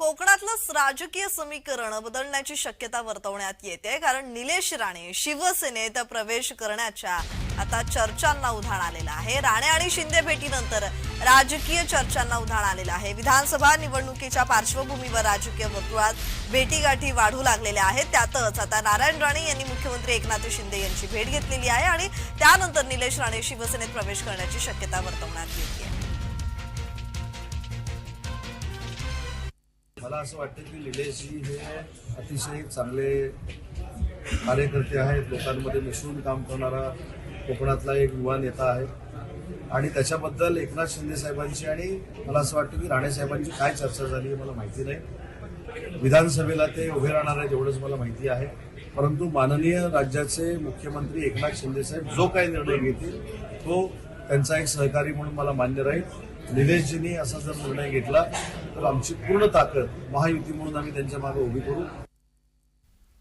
कोकणातलंच राजकीय समीकरण बदलण्याची शक्यता वर्तवण्यात येते कारण निलेश राणे शिवसेनेत प्रवेश करण्याच्या आता चर्चांना उधाण आलेलं आहे. राणे आणि शिंदे भेटीनंतर राजकीय चर्चांना उधाण आलेलं आहे. विधानसभा निवडणुकीच्या पार्श्वभूमीवर राजकीय वर्तुळात भेटीगाठी वाढू लागलेल्या आहेत. त्यातच आता नारायण राणे यांनी मुख्यमंत्री एकनाथ शिंदे यांची भेट घेतलेली आहे आणि त्यानंतर निलेश राणे शिवसेनेत प्रवेश करण्याची शक्यता वर्तवण्यात येते. मला असं वाटतं की निलेशजी हे अतिशय चांगले कार्यकर्ते आहेत. लोकांमध्ये मिसळून काम करणारा कोकणातला एक युवा नेता आहे. आणि त्याच्याबद्दल एकनाथ शिंदे साहेबांची आणि मला असं वाटतं की राणे साहेबांची काय चर्चा झाली हे मला माहिती नाही. विधानसभेला ते उभे राहणार आहेत एवढंच मला माहिती आहे. परंतु माननीय राज्याचे मुख्यमंत्री एकनाथ शिंदे साहेब जो काही निर्णय घेतील तो त्यांचा एक सहकारी म्हणून मला मान्य राहील. निलेशजींनी असा जर निर्णय घेतला तर आमची पूर्ण ताकद महायुती म्हणून आम्ही त्यांच्या मागे उभी करू.